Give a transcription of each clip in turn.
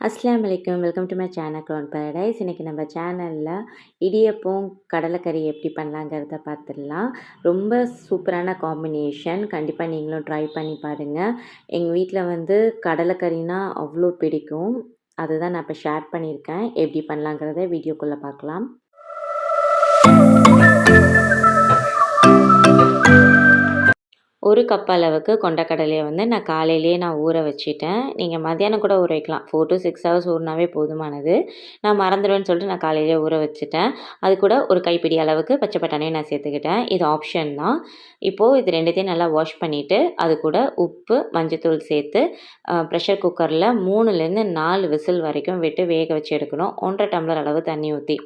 அஸ்லாம் வலைக்கம் welcome to my channel crown paradise. இன்றைக்கி நம்ம சேனலில் இடியப்பம் கடலைக்கறி எப்படி பண்ணலாங்கிறத பார்த்துடலாம் ரொம்ப சூப்பரான காம்பினேஷன். கண்டிப்பாக நீங்களும் ட்ரை பண்ணி பாருங்கள் எங்கள் வீட்டில் வந்து கடலைக்கறினா அவ்வளோ பிடிக்கும். அதுதான் நான் இப்போ ஷேர் பண்ணியிருக்கேன் எப்படி பண்ணலாங்கிறத வீடியோக்குள்ளே பார்க்கலாம் ஒரு கப் அளவுக்கு கொண்டக்கடலையை வந்து நான் காலையிலேயே நான் ஊற வச்சுட்டேன். நீங்கள் மத்தியானம் கூட ஊற வைக்கலாம் ஃபோர் டு சிக்ஸ் ஹவர்ஸ் ஊறினாவே போதுமானது. நான் மறந்துடுவேன்னு சொல்லிட்டு நான் காலையிலேயே ஊற வச்சுட்டேன். அது கூட ஒரு கைப்பிடி அளவுக்கு பச்சை பட்டாணியும் நான் சேர்த்துக்கிட்டேன். இது ஆப்ஷன் தான். இப்போது இது ரெண்டுத்தையும் நல்லா வாஷ் பண்ணிவிட்டு அது கூட உப்பு மஞ்சத்தூள் சேர்த்து ப்ரெஷர் குக்கரில் மூணுலேருந்து நாலு விசில் வரைக்கும் விட்டு வேக வச்சு எடுக்கணும். ஒன்றரை டம்ளர் அளவு தண்ணி ஊற்றி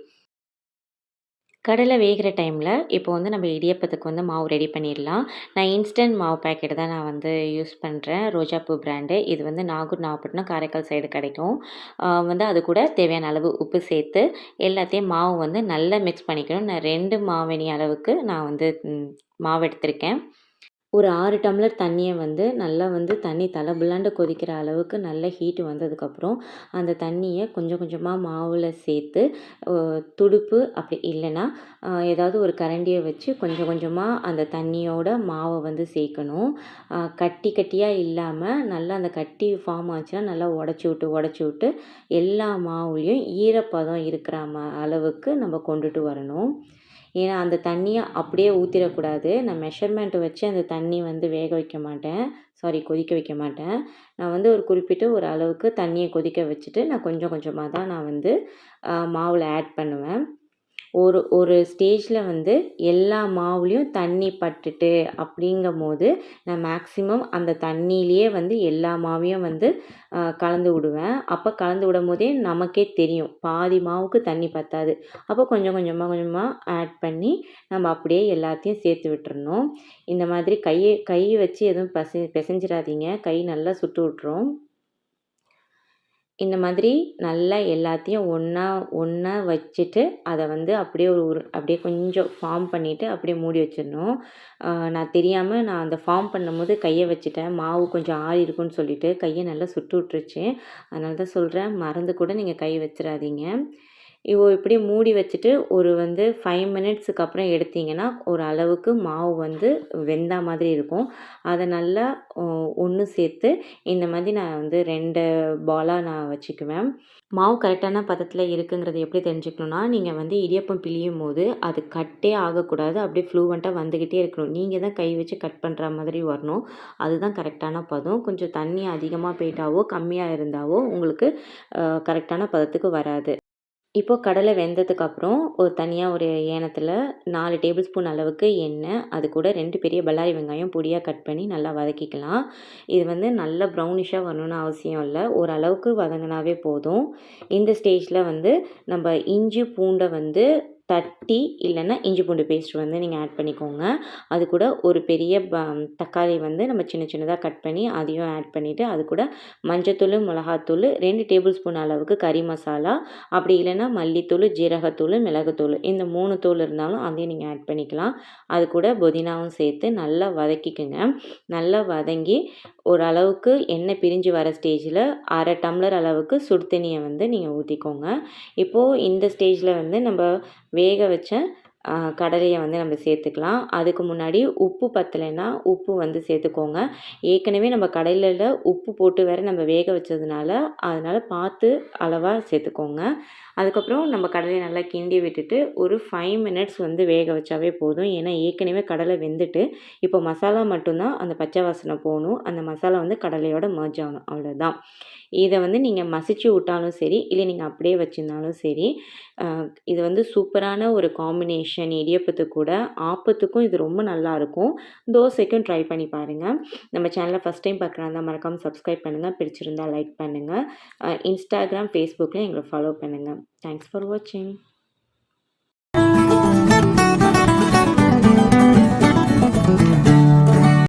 கடலை வேகிற டைமில் இப்போ வந்து நம்ம இடியப்பத்துக்கு வந்து மாவு ரெடி பண்ணிடலாம். நான் இன்ஸ்டன்ட் மாவு பேக்கெட் தான் நான் வந்து யூஸ் பண்ணுறேன் ரோஜாப்பூ பிராண்டு இது வந்து நாகூர் நாகப்பட்டினம் காரைக்கால் சைடு கிடைக்கும். வந்து அது கூட தேவையான அளவு உப்பு சேர்த்து எல்லாத்தையும் மாவு வந்து நல்லா மிக்ஸ் பண்ணிக்கணும். நான் ரெண்டு மாவணி அளவுக்கு நான் வந்து மாவு எடுத்திருக்கேன். ஒரு ஆறு டம்ளர் தண்ணியை வந்து நல்லா வந்து தண்ணி தலை கொதிக்கிற அளவுக்கு நல்ல ஹீட்டு வந்ததுக்கப்புறம் அந்த தண்ணியை கொஞ்சம் கொஞ்சமாக மாவில் சேர்த்து துடுப்பு அப்படி இல்லைன்னா ஏதாவது ஒரு கரண்டியை வச்சு கொஞ்சம் கொஞ்சமாக அந்த தண்ணியோட மாவை வந்து சேர்க்கணும். கட்டி கட்டியாக இல்லாமல் நல்லா அந்த கட்டி ஃபார்ம் ஆச்சுன்னா நல்லா உடச்சி விட்டு உடச்சி விட்டு எல்லா மாவுலேயும் ஈரப்பதம் இருக்கிற ம அளவுக்கு நம்ம கொண்டுட்டு வரணும். ஏன்னா அந்த தண்ணியை அப்படியே ஊற்றிடக்கூடாது நான் மெஷர்மெண்ட்டு வச்சு அந்த தண்ணி வந்து வேக வைக்க மாட்டேன். சாரி கொதிக்க வைக்க மாட்டேன். நான் வந்து ஒரு குறிப்பிட்ட ஒரு அளவுக்கு தண்ணியை கொதிக்க வச்சுட்டு நான் கொஞ்சம் கொஞ்சமாக தான் நான் வந்து மாவில் ஆட் பண்ணுவேன். ஒரு ஒரு ஸ்டேஜில் வந்து எல்லா மாவுலேயும் தண்ணி பட்டுட்டு அப்படிங்கும்போது நான் மேக்ஸிமம் அந்த தண்ணியிலேயே வந்து எல்லா மாவையும் வந்து கலந்து விடுவேன். அப்போ கலந்து விடும்போதே நமக்கே தெரியும். பாதி மாவுக்கு தண்ணி பத்தாது. அப்போ கொஞ்சம் கொஞ்சமாக கொஞ்சமாக ஆட் பண்ணி நம்ம அப்படியே எல்லாத்தையும் சேர்த்து விட்டுறணும். இந்த மாதிரி கையை கை வச்சு எதுவும் பசி பிசைஞ்சிடாதீங்க. கை நல்லா சுட்டு விட்டுரும். இந்த மாதிரி நல்லா எல்லாத்தையும் ஒன்றா ஒன்றா வச்சுட்டு அதை வந்து அப்படியே ஒரு அப்படியே கொஞ்சம் ஃபார்ம் பண்ணிவிட்டு அப்படியே மூடி வச்சிடணும். நான் தெரியாமல் நான் அந்த ஃபார்ம் பண்ணும்போது கையை வச்சுட்டேன். மாவு கொஞ்சம் ஆறி இருக்கும்னு சொல்லிவிட்டு கையை நல்லா சுட்டு விட்டுருச்சு. அதனால தான் சொல்கிறேன் மறந்து கூட நீங்கள் கை வச்சிடாதீங்க. இவ இப்படி மூடி வச்சுட்டு ஒரு வந்து ஃபைவ் மினிட்ஸுக்கு அப்புறம் எடுத்தீங்கன்னா ஒரு அளவுக்கு மாவு வந்து வெந்தா மாதிரி இருக்கும். அதை நல்லா ஒன்று சேர்த்து இந்த மாதிரி நான் வந்து ரெண்டு பாலாக நான் வச்சுக்குவேன். மாவு கரெக்டான பதத்தில் இருக்குங்கிறது எப்படி தெரிஞ்சுக்கணுன்னா நீங்கள் வந்து இடியப்பம் பிழியும் போது அது கட்டே ஆகக்கூடாது. அப்படியே ஃப்ளூவெண்ட்டாக வந்துக்கிட்டே இருக்கணும். நீங்கள் தான் கை வச்சு கட் பண்ணுற மாதிரி வரணும். அதுதான் கரெக்டான பதம். கொஞ்சம் தண்ணி அதிகமாக போயிட்டாவோ கம்மியாக இருந்தாவோ உங்களுக்கு கரெக்டான பதத்துக்கு வராது. இப்போது கடலை வெந்ததுக்கப்புறம் ஒரு தனியாக ஒரு ஏனத்தில் நாலு டேபிள் ஸ்பூன் அளவுக்கு எண்ணெய் அது கூட ரெண்டு பெரிய பல்லாரி வெங்காயம் பொடியாக கட் பண்ணி நல்லா வதக்கிக்கலாம். இது வந்து நல்லா ப்ரௌனிஷாக வரணும்னு அவசியம் இல்லை. ஓரளவுக்கு வதங்கினாவே போதும். இந்த ஸ்டேஜில் வந்து நம்ம இஞ்சி பூண்டை வந்து தட்டி இல்லைன்னா இஞ்சி பூண்டு பேஸ்ட் வந்து நீங்கள் ஆட் பண்ணிக்கோங்க. அது கூட ஒரு பெரிய ப தக்காளி வந்து நம்ம சின்ன சின்னதாக கட் பண்ணி அதையும் ஆட் பண்ணிவிட்டு அது கூட மஞ்சத்தூள் மிளகாத்தூள் ரெண்டு டேபிள் ஸ்பூன் அளவுக்கு கறி மசாலா அப்படி இல்லைன்னா மல்லித்தூள் ஜீரகத்தூள் மிளகுத்தூள் இந்த மூணு தூள் இருந்தாலும் அதையும் நீங்கள் ஆட் பண்ணிக்கலாம். அது கூட புதினாவும் சேர்த்து நல்லா வதக்கிக்குங்க. நல்லா வதங்கி ஓரளவுக்கு எண்ணெய் பிரிஞ்சு வர ஸ்டேஜில் அரை டம்ளர் அளவுக்கு சுடு தண்ணியை வந்து நீங்கள் ஊற்றிக்கோங்க இப்போது இந்த ஸ்டேஜில் வந்து நம்ம வேக வச்ச கடலையை வந்து நம்ம சேர்த்துக்கலாம். அதுக்கு முன்னாடி உப்பு பத்தலைன்னா உப்பு வந்து சேர்த்துக்கோங்க. ஏற்கனவே நம்ம கடலையில் உப்பு போட்டு வேறு நம்ம வேக வச்சதுனால அதனால் பார்த்து அளவாக சேர்த்துக்கோங்க. அதுக்கப்புறம் நம்ம கடலையை நல்லா கிண்டி விட்டுட்டு ஒரு ஃபைவ் மினிட்ஸ் வந்து வேக வச்சாவே போதும். ஏன்னா ஏற்கனவே கடலை வெந்துட்டு இப்போ மசாலா மட்டும்தான் அந்த பச்சை வாசனை போகணும். அந்த மசாலா வந்து கடலையோட மர்ஜ் ஆகணும். அவ்வளோதான் இதை வந்து நீங்கள் மசிச்சு விட்டாலும் சரி இல்லை நீங்கள் அப்படியே வச்சுருந்தாலும் சரி இது வந்து சூப்பரான ஒரு காம்பினேஷன் இடியப்பத்துக்கு கூட ஆப்பத்துக்கும் இது ரொம்ப நல்லாயிருக்கும் தோசைக்கும் ட்ரை பண்ணி பாருங்கள் நம்ம சேனலை ஃபஸ்ட் டைம் பார்க்குறாங்க மறக்காமல் சப்ஸ்கிரைப் பண்ணுங்கள் பிடிச்சிருந்தால் லைக் பண்ணுங்கள் இன்ஸ்டாகிராம் ஃபேஸ்புக்கில் எங்களை ஃபாலோ பண்ணுங்கள் தேங்க்ஸ் ஃபார் வாட்சிங் Thank you.